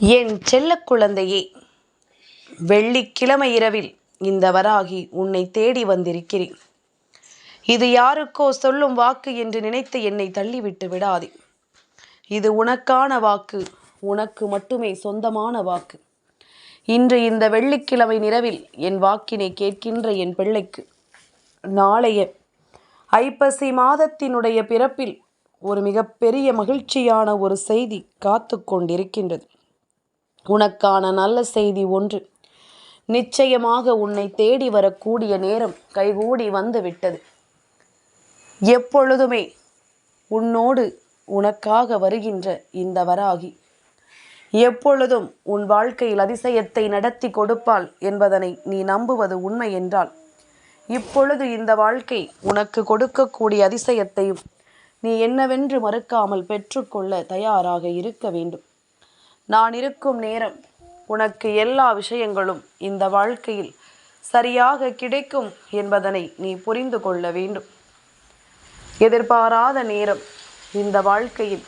என் செல்ல குழந்தையே வெள்ளிக்கிழமை இரவில் இந்த வராகி உன்னை தேடி வந்திருக்கிறேன். இது யாருக்கோ சொல்லும் வாக்கு என்று நினைத்து என்னை தள்ளிவிட்டு விடாதே. இது உனக்கான வாக்கு உனக்கு மட்டுமே சொந்தமான வாக்கு. இன்று இந்த வெள்ளிக்கிழமை நிறவில் என் வாக்கினை கேட்கின்ற என் பிள்ளைக்கு நாளைய ஐப்பசி மாதத்தினுடைய பிறப்பில் ஒரு மிகப்பெரிய மகிழ்ச்சியான ஒரு செய்தி காத்து கொண்டிருக்கின்றது உனக்கான நல்ல செய்தி ஒன்று. நிச்சயமாக உன்னை தேடி வரக்கூடிய நேரம் கைகூடி வந்து விட்டது எப்பொழுதுமே உன்னோடு உனக்காக வருகின்ற இந்த வராகி. எப்பொழுதும் உன் வாழ்க்கையில் அதிசயத்தை நடத்தி கொடுப்பாள் என்பதனை நீ நம்புவது உண்மை என்றால் இப்பொழுது இந்த வாழ்க்கை உனக்கு கொடுக்கக்கூடிய அதிசயத்தையும் நீ என்னவென்று மறுக்காமல் பெற்றுக்கொள்ள தயாராக இருக்க வேண்டும். நான் இருக்கும் நேரம் உனக்கு எல்லா விஷயங்களும் இந்த வாழ்க்கையில் சரியாக கிடைக்கும் என்பதனை நீ புரிந்து கொள்ள வேண்டும். எதிர்பாராத நேரம் இந்த வாழ்க்கையில்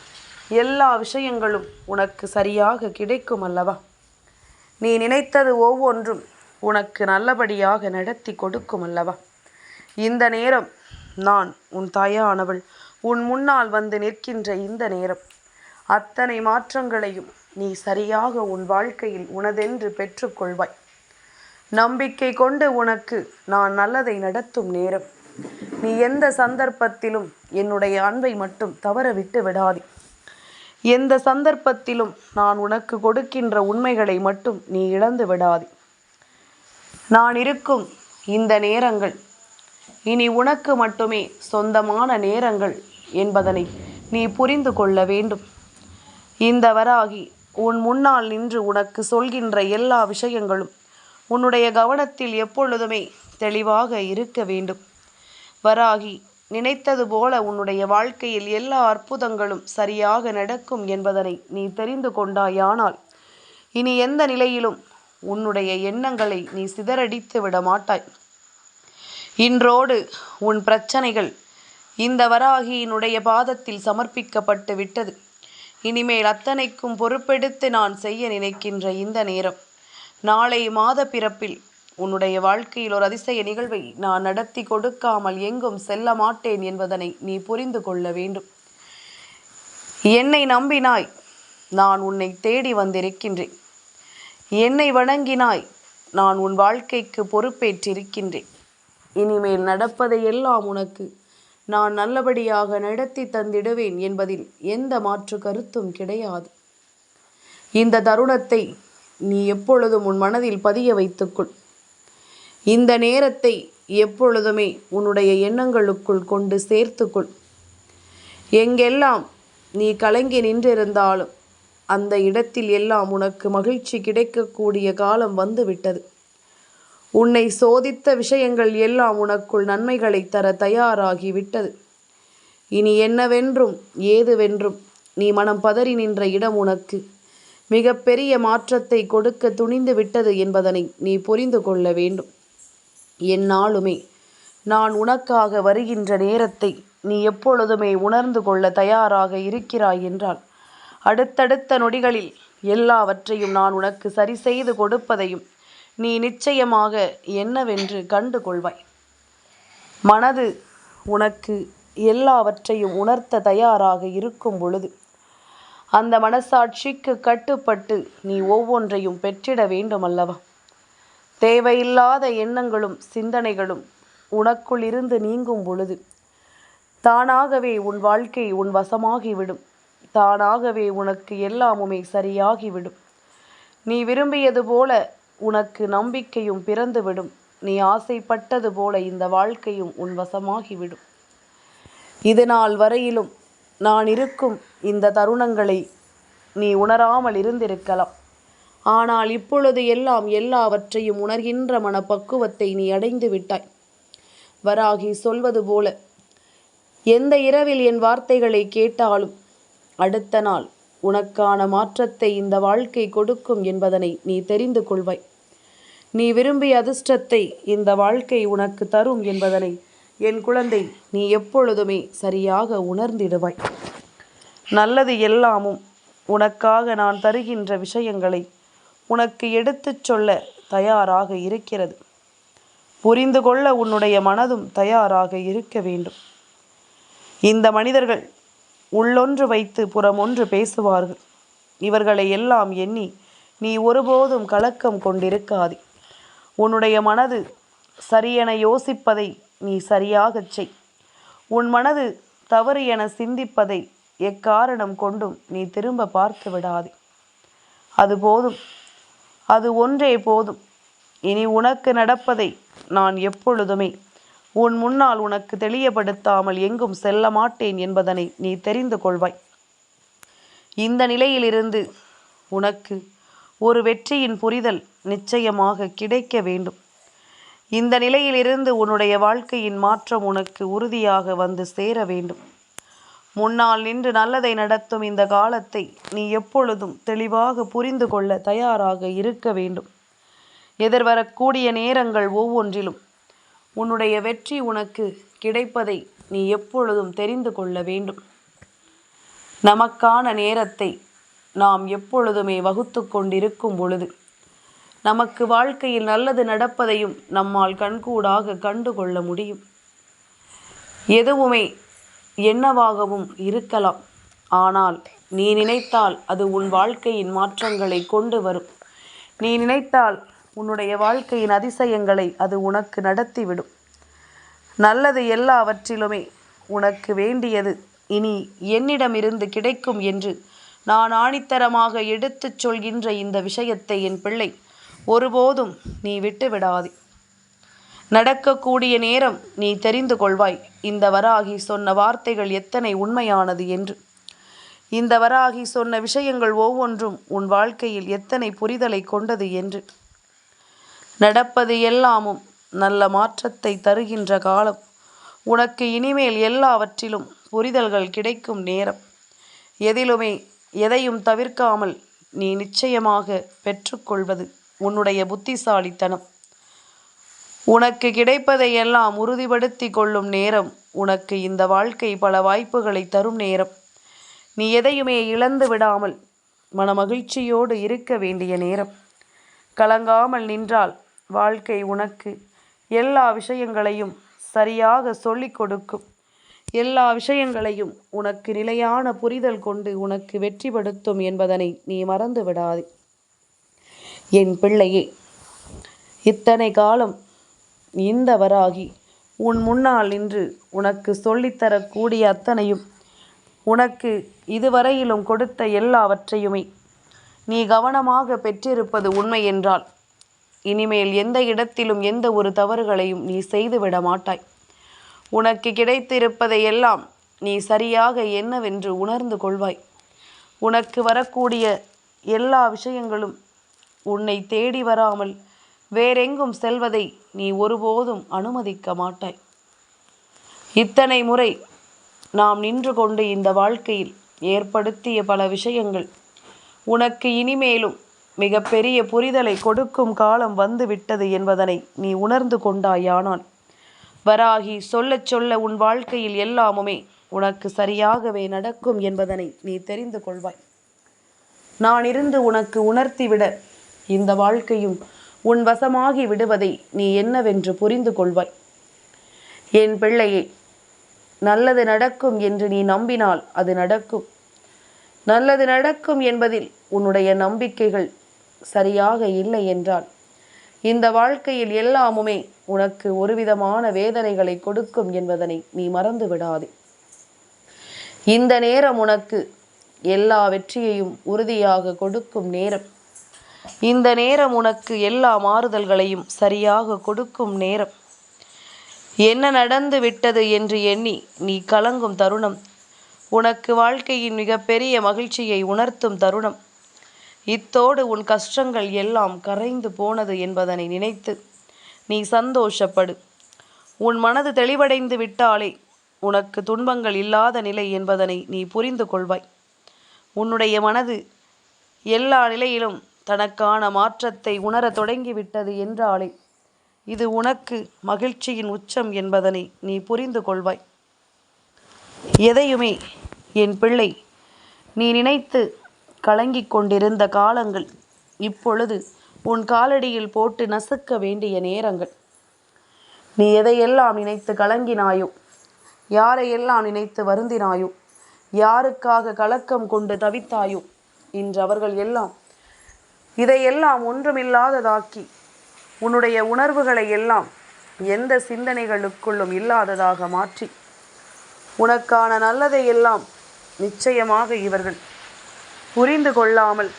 எல்லா விஷயங்களும் உனக்கு சரியாக கிடைக்கும் அல்லவா? நீ நினைத்தது ஒவ்வொன்றும் உனக்கு நல்லபடியாக நடத்தி கொடுக்கும் அல்லவா? இந்த நேரம் நான் உன் தாயானவள். உன் முன்னால் வந்து நிற்கின்ற இந்த நேரம் அத்தனை மாற்றங்களையும் நீ சரியாக உன் வாழ்க்கையில் உனதென்று பெற்றுக்கொள்வாய். நம்பிக்கை கொண்டு உனக்கு நான் நல்லதை நடத்தும் நேரம். நீ எந்த சந்தர்ப்பத்திலும் என்னுடைய அன்பை மட்டும் தவற விட்டு விடாதே. எந்த சந்தர்ப்பத்திலும் நான் உனக்கு கொடுக்கின்ற உண்மைகளை மட்டும் நீ இழந்து விடாதே. நான் இருக்கும் இந்த நேரங்கள் இனி உனக்கு மட்டுமே சொந்தமான நேரங்கள் என்பதனை நீ புரிந்து கொள்ள வேண்டும். இந்த வராகி உன் முன்னால் நின்று உனக்கு சொல்கின்ற எல்லா விஷயங்களும் உன்னுடைய கவனத்தில் எப்பொழுதுமே தெளிவாக இருக்க வேண்டும். வராகி நினைத்தது போல உன்னுடைய வாழ்க்கையில் எல்லா அற்புதங்களும் சரியாக நடக்கும் என்பதனை நீ தெரிந்து கொண்டாயானால் இனி எந்த நிலையிலும் உன்னுடைய எண்ணங்களை நீ சிதறடித்து விட மாட்டாய். இன்றோடு உன் பிரச்சனைகள் இந்த வராகியினுடைய பாதத்தில் சமர்ப்பிக்கப்பட்டு விட்டது. இனிமேல் அத்தனைக்கும் பொறுப்பெடுத்து நான் செய்ய நினைக்கின்ற இந்த நேரம். நாளை மாத பிறப்பில் உன்னுடைய வாழ்க்கையில் ஒரு அதிசய நிகழ்வை நான் நடத்தி கொடுக்காமல் எங்கும் செல்ல மாட்டேன் என்பதனை நீ புரிந்து கொள்ள வேண்டும். என்னை நம்பினாய் நான் உன்னை தேடி வந்திருக்கின்றேன். என்னை வணங்கினாய் நான் உன் வாழ்க்கைக்கு பொறுப்பேற்றிருக்கின்றேன். இனிமேல் நடப்பதையெல்லாம் உனக்கு நான் நல்லபடியாக நடத்தி தந்திடுவேன் என்பதில் எந்த மாற்று கருத்தும் கிடையாது. இந்த தருணத்தை நீ எப்பொழுதும் உன் மனதில் பதிய வைத்துக்கொள். இந்த நேரத்தை எப்பொழுதுமே உன்னுடைய எண்ணங்களுக்குள் கொண்டு சேர்த்துக்கொள். எங்கெல்லாம் நீ கலங்கி நின்றிருந்தாலும் அந்த இடத்தில் எல்லாம் உனக்கு மகிழ்ச்சி கிடைக்கக்கூடிய காலம் வந்துவிட்டது. உன்னை சோதித்த விஷயங்கள் எல்லாம் உனக்குள் நன்மைகளை தர தயாராகி விட்டது இனி என்னவென்றும் ஏதுவென்றும் நீ மனம் பதறி நின்ற இடம் உனக்கு. மிக பெரிய மாற்றத்தை கொடுக்க துணிந்து விட்டது என்பதனை நீ புரிந்து கொள்ள வேண்டும். என்னாலுமே நான் உனக்காக வருகின்ற நேரத்தை நீ எப்பொழுதுமே உணர்ந்து கொள்ள தயாராக இருக்கிறாய் என்றால் அடுத்தடுத்த நொடிகளில் எல்லாவற்றையும் நான் உனக்கு சரி செய்து கொடுப்பதையும் நீ நிச்சயமாக என்னவென்று கண்டு கொள்வாய் மனது உனக்கு எல்லாவற்றையும் உணர்த்த தயாராக இருக்கும் பொழுது அந்த மனசாட்சிக்கு கட்டுப்பட்டு நீ ஒவ்வொன்றையும் பெற்றிட வேண்டும் அல்லவா தேவையில்லாத எண்ணங்களும் சிந்தனைகளும் உனக்குள் இருந்து நீங்கும் பொழுது தானாகவே உன் வாழ்க்கை உன் வசமாகிவிடும். தானாகவே உனக்கு எல்லாமுமே சரியாகிவிடும். நீ விரும்பியது போல உனக்கு நம்பிக்கையும் பிறந்துவிடும். நீ ஆசைப்பட்டது போல இந்த வாழ்க்கையும் உன் வசமாகிவிடும். இது நாள் வரையிலும் நான் இருக்கும் இந்த தருணங்களை நீ உணராமல் இருந்திருக்கலாம். ஆனால் இப்பொழுது எல்லாம் எல்லாவற்றையும் உணர்கின்ற மனப்பக்குவத்தை நீ அடைந்து விட்டாய். வராகி சொல்வது போல எந்த இரவில் என் வார்த்தைகளை கேட்டாலும் அடுத்த நாள் உனக்கான மாற்றத்தை இந்த வாழ்க்கை கொடுக்கும் என்பதனை நீ தெரிந்து கொள்வாய். நீ விரும்பிய அதிர்ஷ்டத்தை இந்த வாழ்க்கை உனக்கு தரும் என்பதனை என் குழந்தை நீ எப்பொழுதுமே சரியாக உணர்ந்திடுவாய். நல்லது எல்லாமும் உனக்காக நான் தருகின்ற விஷயங்களை உனக்கு எடுத்துச் சொல்ல தயாராக இருக்கிறது. புரிந்து கொள்ள உன்னுடைய மனதும் தயாராக இருக்க வேண்டும். இந்த மனிதர்கள் உள்ளொன்று வைத்து புறமொன்று பேசுவார்கள். இவர்களை எல்லாம் எண்ணி நீ ஒருபோதும் கலக்கம் கொண்டிருக்காதே. உன்னுடைய மனது சரியென யோசிப்பதை நீ சரியாகச் செய். உன் மனது தவறு என சிந்திப்பதை எக்காரணம் கொண்டும் நீ திரும்ப பார்த்து விடாதே. அது போதும். அது ஒன்றே போதும். இனி உனக்கு நடப்பதை நான் எப்பொழுதுமே உன் முன்னால் உனக்கு தெளியப்படுத்தாமல் எங்கும் செல்ல மாட்டேன் என்பதனை நீ தெரிந்து கொள்வாய். இந்த நிலையிலிருந்து உனக்கு ஒரு வெற்றியின் புரிதல் நிச்சயமாக கிடைக்க வேண்டும். இந்த நிலையிலிருந்து உன்னுடைய வாழ்க்கையின் மாற்றம் உனக்கு உறுதியாக வந்து சேர வேண்டும். முன்னால் நின்று நல்லதை நடத்தும் இந்த காலத்தை நீ எப்பொழுதும் தெளிவாக புரிந்து கொள்ள தயாராக இருக்க வேண்டும். எதிர்வரக்கூடிய நேரங்கள் ஒவ்வொன்றிலும் உன்னுடைய வெற்றி உனக்கு கிடைப்பதை நீ எப்பொழுதும் தெரிந்து கொள்ள வேண்டும். நமக்கான நேரத்தை நாம் எப்பொழுதுமே வகுத்து கொண்டிருக்கும் பொழுது நமக்கு வாழ்க்கையில் நல்லது நடப்பதையும் நம்மால் கண்கூடாக கண்டுகொள்ள முடியும். எதுவுமே என்னவாகவும் இருக்கலாம். ஆனால் நீ நினைத்தால் அது உன் வாழ்க்கையின் மாற்றங்களை கொண்டு வரும். நீ நினைத்தால் உன்னுடைய வாழ்க்கையின் அதிசயங்களை அது உனக்கு நடத்திவிடும். நல்லது எல்லாவற்றிலுமே உனக்கு வேண்டியது இனி என்னிடமிருந்து கிடைக்கும் என்று நான் ஆணித்தரமாக எடுத்துச் சொல்கின்ற இந்த விஷயத்தை என் பிள்ளை ஒருபோதும் நீ விட்டு விடாதே நடக்கக்கூடிய நேரம் நீ தெரிந்து கொள்வாய். இந்த வராகி சொன்ன வார்த்தைகள் எத்தனை உண்மையானது என்று. இந்த வராகி சொன்ன விஷயங்கள் ஒவ்வொன்றும் உன் வாழ்க்கையில் எத்தனை புரிதலை கொண்டது என்று. நடப்பது எல்லாமும் நல்ல மாற்றத்தை தருகின்ற காலம். உனக்கு இனிமேல் எல்லாவற்றிலும் புரிதல்கள் கிடைக்கும் நேரம். எதிலுமே எதையும் தவிர்க்காமல் நீ நிச்சயமாக பெற்றுக்கொள்வது உன்னுடைய புத்திசாலித்தனம். உனக்கு கிடைப்பதை எல்லாம் உறுதிப்படுத்தி கொள்ளும் நேரம் உனக்கு இந்த வாழ்க்கை பல வாய்ப்புகளை தரும் நேரம். நீ எதையுமே இழந்து விடாமல் மனமகிழ்ச்சியோடு இருக்க வேண்டிய நேரம். கலங்காமல் நின்றால் வாழ்க்கை உனக்கு எல்லா விஷயங்களையும் சரியாக சொல்லிக் கொடுக்கும். எல்லா விஷயங்களையும் உனக்கு நிலையான புரிதல் கொண்டு உனக்கு வெற்றிப்படுத்தும் என்பதனை நீ மறந்து விடாதே என் பிள்ளையே இத்தனை காலம் இந்த வராகி உன் முன்னால் நின்று உனக்கு சொல்லித்தரக்கூடிய அத்தனையும் உனக்கு இதுவரையிலும் கொடுத்த எல்லாவற்றையுமே நீ கவனமாக பெற்றிருப்பது உண்மை என்றால் இனிமேல் எந்த இடத்திலும் எந்த ஒரு தவறுகளையும் நீ செய்துவிட மாட்டாய் உனக்கு கிடைத்திருப்பதை எல்லாம் நீ சரியாக என்னவென்று உணர்ந்து கொள்வாய். உனக்கு வரக்கூடிய எல்லா விஷயங்களும் உன்னை தேடி வராமல் வேறெங்கும் செல்வதை நீ ஒருபோதும் அனுமதிக்க மாட்டாய். இத்தனை முறை நாம் நின்று கொண்டு இந்த வாழ்க்கையில் ஏற்படுத்திய பல விஷயங்கள் உனக்கு இனிமேலும் மிகப்பெரிய புரிதலை கொடுக்கும் காலம் வந்து விட்டது என்பதனை நீ உணர்ந்து கொண்டாயானால் வராகி சொல்லச் சொல்ல உன் வாழ்க்கையில் எல்லாமுமே உனக்கு சரியாகவே நடக்கும் என்பதனை நீ தெரிந்து கொள்வாய். நான் இருந்து உனக்கு உணர்த்திவிட இந்த வாழ்க்கையும் உன் வசமாகி விடுவதை நீ என்னவென்று புரிந்து கொள்வாய். என் பிள்ளையே நல்லது நடக்கும் என்று நீ நம்பினால் அது நடக்கும். நல்லது நடக்கும் என்பதில் உன்னுடைய நம்பிக்கைகள் சரியாக இல்லை என்றால் இந்த வாழ்க்கையில் எல்லாமுமே உனக்கு ஒருவிதமான வேதனைகளை கொடுக்கும் என்பதனை நீ மறந்து விடாதே இந்த நேரம் உனக்கு எல்லா வெற்றியையும் உறுதியாக கொடுக்கும் நேரம். இந்த நேரம் உனக்கு எல்லா மாறுதல்களையும் சரியாக கொடுக்கும் நேரம். என்ன நடந்து விட்டது என்று எண்ணி நீ கலங்கும் தருணம். உனக்கு வாழ்க்கையின் மிகப்பெரிய மகிழ்ச்சியை உணர்த்தும் தருணம். இத்தோடு உன் கஷ்டங்கள் எல்லாம் கரைந்து போனது என்பதனை நினைத்து நீ சந்தோஷப்படு. உன் மனது தெளிவடைந்து விட்டாலே உனக்கு துன்பங்கள் இல்லாத நிலை என்பதனை நீ புரிந்து கொள்வாய். உன்னுடைய மனது எல்லா நிலையிலும் தனக்கான மாற்றத்தை உணர தொடங்கிவிட்டது என்றாலே இது உனக்கு மகிழ்ச்சியின் உச்சம் என்பதனை நீ புரிந்து கொள்வாய். எதையுமே என் பிள்ளை நீ நினைத்து கலங்கிக் கொண்டிருந்த காலங்கள் இப்பொழுது உன் காலடியில் போட்டு நசுக்க வேண்டிய நேரங்கள். நீ எதையெல்லாம் நினைத்து கலங்கினாயோ யாரையெல்லாம் நினைத்து வருந்தினாயோ யாருக்காக கலக்கம் கொண்டு தவித்தாயோ இன்று அவர்கள் எல்லாம் இதையெல்லாம் ஒன்றுமில்லாததாக்கி உன்னுடைய உணர்வுகளை எல்லாம் எந்த சிந்தனைகளுக்குள்ளும் இல்லாததாக மாற்றி உனக்கான நல்லதை எல்லாம் நிச்சயமாக இவர்கள் புரிந்து கொள்ளாமல்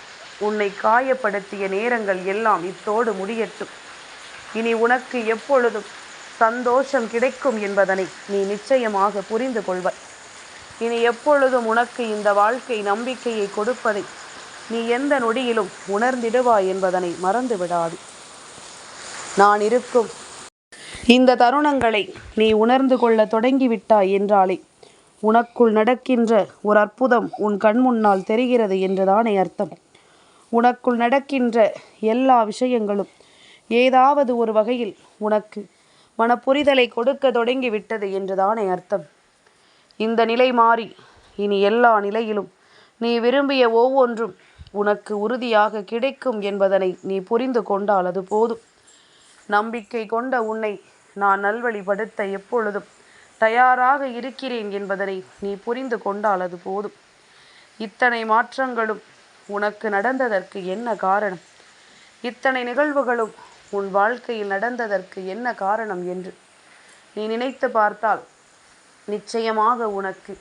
உன்னை காயப்படுத்திய நேரங்கள் எல்லாம் இத்தோடு முடியட்டும். இனி உனக்கு எப்பொழுதும் சந்தோஷம் கிடைக்கும் என்பதனை நீ நிச்சயமாக புரிந்து கொள்வாய். இனி எப்பொழுதும் உனக்கு இந்த வாழ்க்கை நம்பிக்கையை கொடுப்பதை நீ எந்த நொடியிலும் உணர்ந்திடுவாய் என்பதனை மறந்து விடாது. நான் இருக்கும் இந்த தருணங்களை நீ உணர்ந்து கொள்ள தொடங்கிவிட்டாய் என்றாலே உனக்குள் நடக்கின்ற ஒரு அற்புதம் உன் கண் முன்னால் தெரிகிறது என்றுதானே அர்த்தம். உனக்குள் நடக்கின்ற எல்லா விஷயங்களும் ஏதாவது ஒரு வகையில் உனக்கு மனப்புரிதலை கொடுக்க தொடங்கிவிட்டது என்றுதானே அர்த்தம். இந்த நிலை மாறி இனி எல்லா நிலையிலும் நீ விரும்பிய ஒவ்வொன்றும் உனக்கு உறுதியாக கிடைக்கும் என்பதனை நீ புரிந்து கொண்டால் அது போதும். நம்பிக்கை கொண்ட உன்னை நான் நல்வழிப்படுத்த எப்பொழுதும் தயாராக இருக்கிறேன் என்பதனை நீ புரிந்து கொண்டால் அது போதும். இத்தனை மாற்றங்களும் உனக்கு நடந்ததற்கு என்ன காரணம்? இத்தனை நிகழ்வுகளும் உன் வாழ்க்கையில் நடந்ததற்கு என்ன காரணம் என்று நீ நினைத்து பார்த்தால் நிச்சயமாக உனக்கு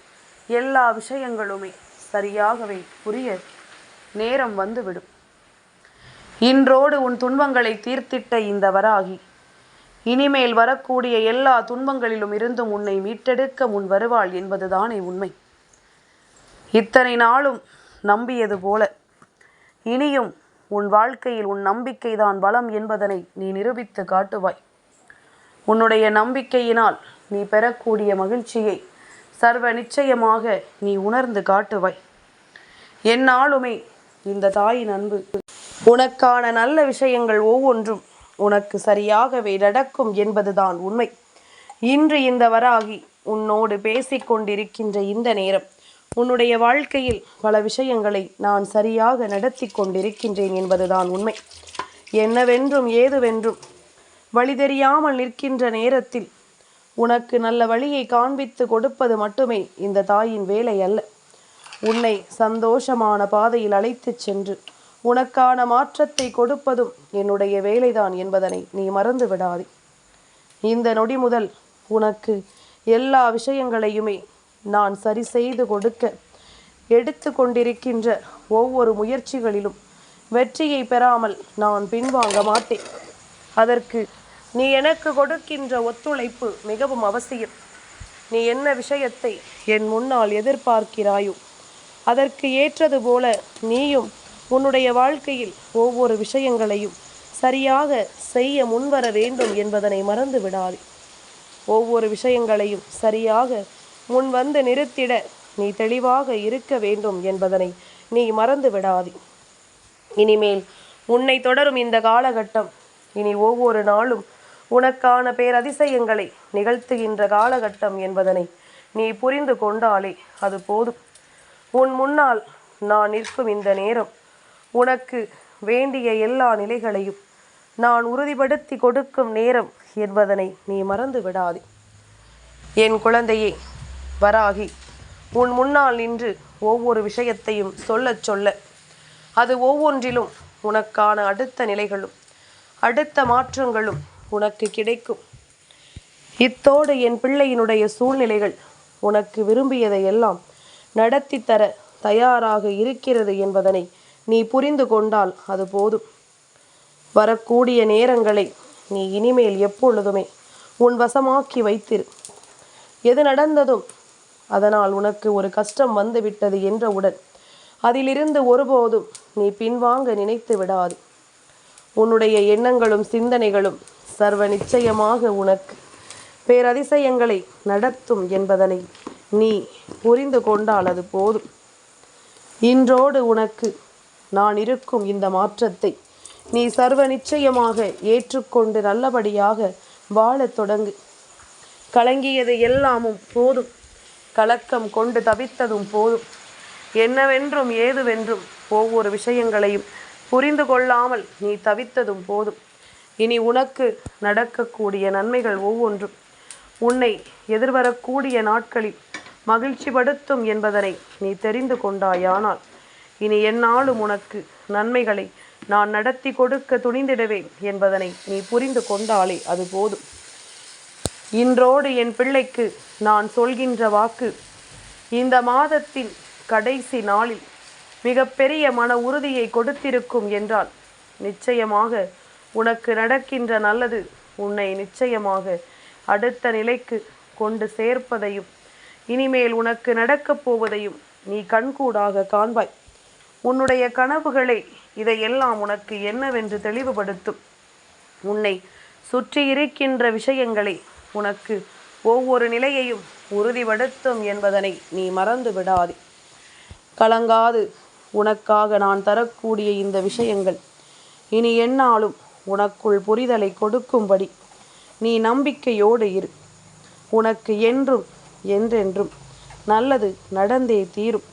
எல்லா விஷயங்களுமே சரியாகவே புரிய நேரம் வந்துவிடும். இன்றோடு உன் துன்பங்களை தீர்த்திட்ட இந்த வராகி இனிமேல் வரக்கூடிய எல்லா துன்பங்களிலும் இருந்தும் உன்னை மீட்டெடுக்க முன் வருவாள் என்பதுதானே உண்மை. இத்தனை நாளும் நம்பியது போல இனியும் உன் வாழ்க்கையில் உன் நம்பிக்கைதான் பலம் என்பதனை நீ நிரூபித்து காட்டுவாய். உன்னுடைய நம்பிக்கையினால் நீ பெறக்கூடிய மகிழ்ச்சியை சர்வ நிச்சயமாக நீ உணர்ந்து காட்டுவாய். என்னாலுமே இந்த தாயின் அன்பு. உனக்கான நல்ல விஷயங்கள் ஒவ்வொன்றும் உனக்கு சரியாகவே நடக்கும் என்பதுதான் உண்மை. இன்று இந்த வராகி உன்னோடு பேசிக்கொண்டிருக்கின்ற இந்த நேரம். உன்னுடைய வாழ்க்கையில் பல விஷயங்களை நான் சரியாக நடத்தி கொண்டிருக்கின்றேன் என்பதுதான் உண்மை. என்னவென்றும் ஏதுவென்றும் வழி தெரியாமல் நிற்கின்ற நேரத்தில் உனக்கு நல்ல வழியை காண்பித்து கொடுப்பது மட்டுமே இந்த தாயின் வேலை அல்ல. உன்னை சந்தோஷமான பாதையில் அழைத்துச் சென்று உனக்கான மாற்றத்தை கொடுப்பதும் என்னுடைய வேலைதான் என்பதனை நீ மறந்து விடாதே. இந்த நொடி முதல் உனக்கு எல்லா விஷயங்களையுமே நான் சரி செய்து கொடுக்க எடுத்து கொண்டிருக்கின்ற ஒவ்வொரு முயற்சிகளிலும் வெற்றியை பெறாமல் நான் பின்வாங்க மாட்டேன். அதற்கு நீ எனக்கு கொடுக்கின்ற ஒத்துழைப்பு மிகவும் அவசியம். நீ என்ன விஷயத்தை என் முன்னால் எதிர்பார்க்கிறாயோ அதற்கு ஏற்றது போல நீயும் உன்னுடைய வாழ்க்கையில் ஒவ்வொரு விஷயங்களையும் சரியாக செய்ய முன்வர வேண்டும் என்பதனை மறந்து விடாதே ஒவ்வொரு விஷயங்களையும் சரியாக முன் வந்து நிறுத்திட நீ தெளிவாக இருக்க வேண்டும் என்பதனை நீ மறந்து விடாதே இனிமேல் உன்னை தொடரும் இந்த காலகட்டம். இனி ஒவ்வொரு நாளும் உனக்கான பேரதிசயங்களை நிகழ்த்துகின்ற காலகட்டம் என்பதனை நீ புரிந்து கொண்டாலே அது போதும். உன் முன்னால் நான் நிற்கும் இந்த நேரம் உனக்கு வேண்டிய எல்லா நிலைகளையும் நான் உறுதிப்படுத்தி கொடுக்கும் நேரம் என்பதனை நீ மறந்து விடாதே என் குழந்தையே வராகி. உன் முன்னால் நின்று ஒவ்வொரு விஷயத்தையும் சொல்லச் சொல்ல. அது ஒவ்வொன்றிலும் உனக்கான அடுத்த நிலைகளும் அடுத்த மாற்றங்களும் உனக்கு கிடைக்கும். இத்தோடு என் பிள்ளையினுடைய சூழ்நிலைகள் உனக்கு விரும்பியதை எல்லாம் நடத்தி தர தயாராக இருக்கிறது என்பதனை நீ புரிந்து கொண்டால் அது போதும். வரக்கூடிய நேரங்களை நீ இனிமேல் எப்பொழுதுமே உன் வசமாக்கி வைத்திரு. எது நடந்ததும் அதனால் உனக்கு ஒரு கஷ்டம் வந்துவிட்டது என்றவுடன் அதிலிருந்து ஒருபோதும் நீ பின்வாங்க நினைத்து விடாது. உன்னுடைய எண்ணங்களும் சிந்தனைகளும் சர்வ நிச்சயமாக உனக்கு பேரதிசயங்களை நடத்தும் என்பதனை நீ புரிந்து கொண்டால் அது போதும். இன்றோடு உனக்கு நான் இருக்கும் இந்த மாற்றத்தை நீ சர்வ நிச்சயமாக ஏற்றுக்கொண்டு நல்லபடியாக வாழத் தொடங்கு. கலங்கியது எல்லாமும் போதும். கலக்கம் கொண்டு தவித்ததும் போதும். என்னவென்றும் ஏதுவென்றும் ஒவ்வொரு விஷயங்களையும் புரிந்து கொள்ளாமல் நீ தவித்ததும் போதும். இனி உனக்கு நடக்கக்கூடிய நன்மைகள் ஒவ்வொன்றும். உன்னை எதிர்வரக்கூடிய நாட்களில் மகிழ்ச்சிப்படுத்தும் என்பதனை நீ தெரிந்து கொண்டாயானால் இனி என்னாலும் உனக்கு நன்மைகளை நான் நடத்தி கொடுக்க துணிந்திடுவேன் என்பதனை நீ புரிந்து கொண்டாலே அது போதும். இன்றோடு என் பிள்ளைக்கு நான் சொல்கின்ற வாக்கு இந்த மாதத்தின் கடைசி நாளில் மிகப்பெரிய மன உறுதியை கொடுத்திருக்கும் என்றால் நிச்சயமாக உனக்கு நடக்கின்ற நல்லது உன்னை நிச்சயமாக அடுத்த நிலைக்கு கொண்டு சேர்ப்பதையும் இனிமேல் உனக்கு நடக்கப் போவதையும் நீ கண்கூடாக காண்பாய். உன்னுடைய கனவுகளே இதையெல்லாம் உனக்கு என்னவென்று தெளிவுபடுத்தும். உன்னை சுற்றி இருக்கின்ற விஷயங்களை உனக்கு ஒவ்வொரு நிலையையும் உறுதிப்படுத்தும் என்பதனை நீ மறந்து விடாதே. கலங்காது. உனக்காக நான் தரக்கூடிய இந்த விஷயங்கள் இனி என்னாலும் உனக்குள் புரிதலை கொடுக்கும்படி நீ நம்பிக்கையோடு இரு. உனக்கு என்றும் என்றென்றும் நல்லது நடந்தே தீரும்.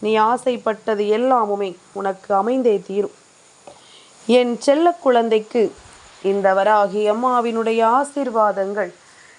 நீ ஆசைப்பட்டது எல்லாமுமே உனக்கு அமைந்தே தீரும். என் செல்ல குழந்தைக்கு இந்த வராகி அம்மாவினுடைய ஆசீர்வாதங்கள்